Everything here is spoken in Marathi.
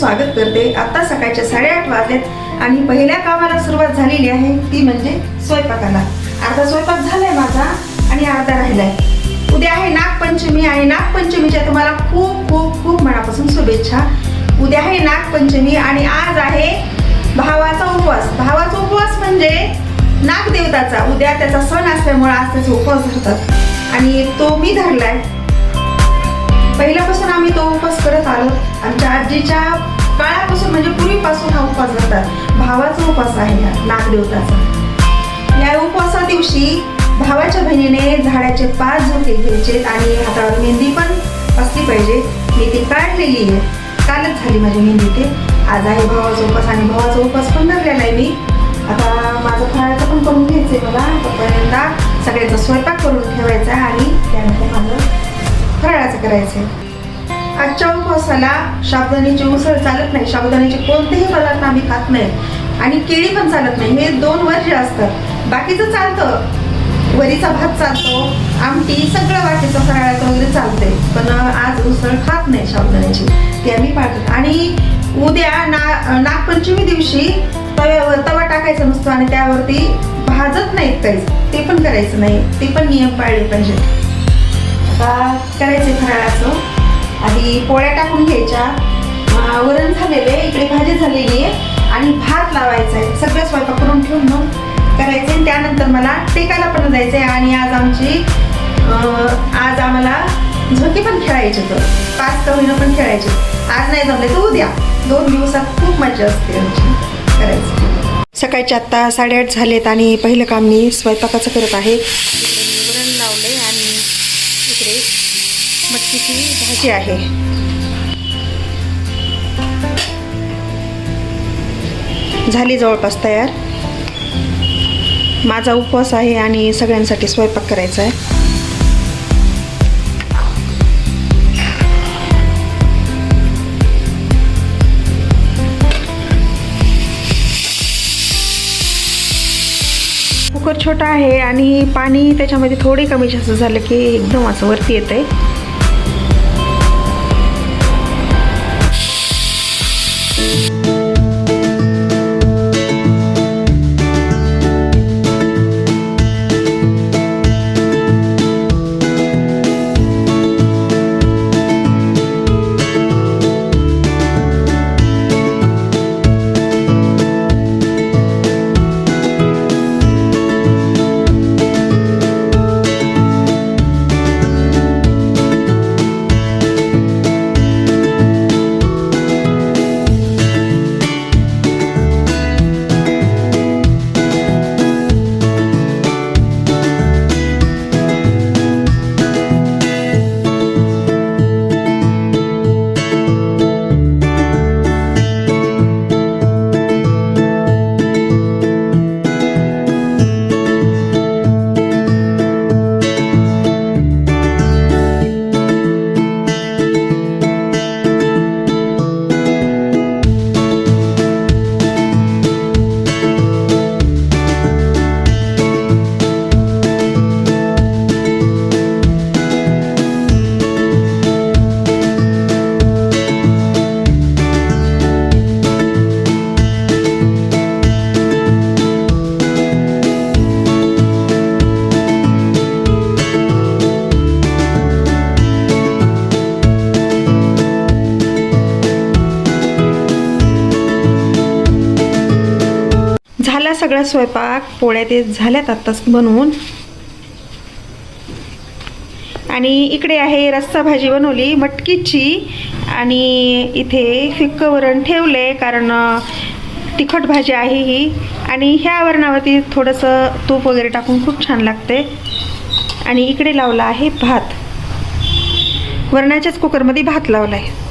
स्वागत करते. आता सकाळच्या साडेआठ वाजलेत आणि पहिल्या कामाला सुरुवात झालेली आहे ती म्हणजे स्वयंपाकाला. अर्धा स्वयंपाक झालाय माझा आणि अर्धा राहिलाय. उद्या आहे नागपंचमी आणि नागपंचमीच्या तुम्हाला खूप खूप खूप मनापासून शुभेच्छा. उद्या आहे नागपंचमी आणि आज आहे भावाचा उपवास. भावाचा उपवास म्हणजे नागदेवताचा. उद्या त्याचा सण असल्यामुळे आज त्याचे उपवास धरतात. आणि तो मी धरलाय. पहिल्यापासून आम्ही तो उपास करत आलो. आमच्या आजीच्या काळापासून म्हणजे पूर्वीपासून हा उपवास करतात भावाचा उपास आहे हा नागदेवताचा. या उपवासा दिवशी भावाच्या बहिणीने झाडाचे पाच झोके घ्यायचे आणि हातावर मेहंदी पण असली पाहिजे. मी ती काढलेली आहे. कालच झाली माझी मेहंदी ते आज आहे भावाचा उपास आणि भावाचा उपास पण धरलेला आहे मी. आता माझं फराळाचं पण करून घ्यायचं आहे मला. तोपर्यंत सगळ्याचा स्वयंपाक करून ठेवायचा आहे आणि त्यानंतर माझं फराळाचं करायचं आजच्या उपवासाला साबुदाण्याची उसळ चालत नाही. साबुदाण्याचे कोणतेही पदार्थ आम्ही खात नाही. आणि केळी पण चालत नाही. हे दोन वर्ष असतात. बाकीचं चालतं. वरीचा भात चालतो. आमटी सगळं बाकीचं फराळाचं वगैरे चालतंय. पण आज उसळ खात नाही साबुदाण्याची. ते आम्ही पाळतो. आणि उद्या ना नागपंचमी दिवशी तव्यावर तवा टाकायचा नसतो आणि त्यावरती भाजत नाहीत काहीच. ते पण करायचं नाही. ते पण नियम पाळले पाहिजेत. आता करायचे फराळाचं. आधी पोळ्या टाकून घ्यायच्या. वरण झालेले इकडे भाजी झालेली आहे. आणि भात लावायचा आहे. सगळं स्वयंपाक करून ठेवून मग करायचे. आणि त्यानंतर मला टेकायला पण जायचं आहे. आणि आज आमची आज आम्हाला झोके पण खेळायचे तर पाच कवीनं पण खेळायचे. आज नाही जमले तर उद्या. दोन दिवसात खूप मजा असते आमची करायची. सकाळचे आत्ता साडेआठ झालेत आणि पहिलं काम मी स्वयंपाकाचं करत आहे. मटकीची भाजी आहे? झाली जवळपास तयार. माझा उपवास आहे आणि सगळ्यांसाठी स्वयंपाक करायचा आहे. कुकर छोटा आहे आणि पाणी त्याच्यामध्ये थोडे कमी जास्त झालं की एकदम असं वरती येतं आहे झाला सगळा स्वयंपाक पोळ्या ते झाल्यात आत्ताच बनवून. आणि इकडे आहे रस्सा भाजी बनवली मटकीची. आणि इथे फिक्क वरण ठेवले कारण तिखट भाजी आहे ही. आणि ह्या वरणावरती थोडंसं तूप वगैरे टाकून खूप छान लागते. आणि इकडे लावला आहे भात. वरणाच्याच कुकरमध्ये भात लावला आहे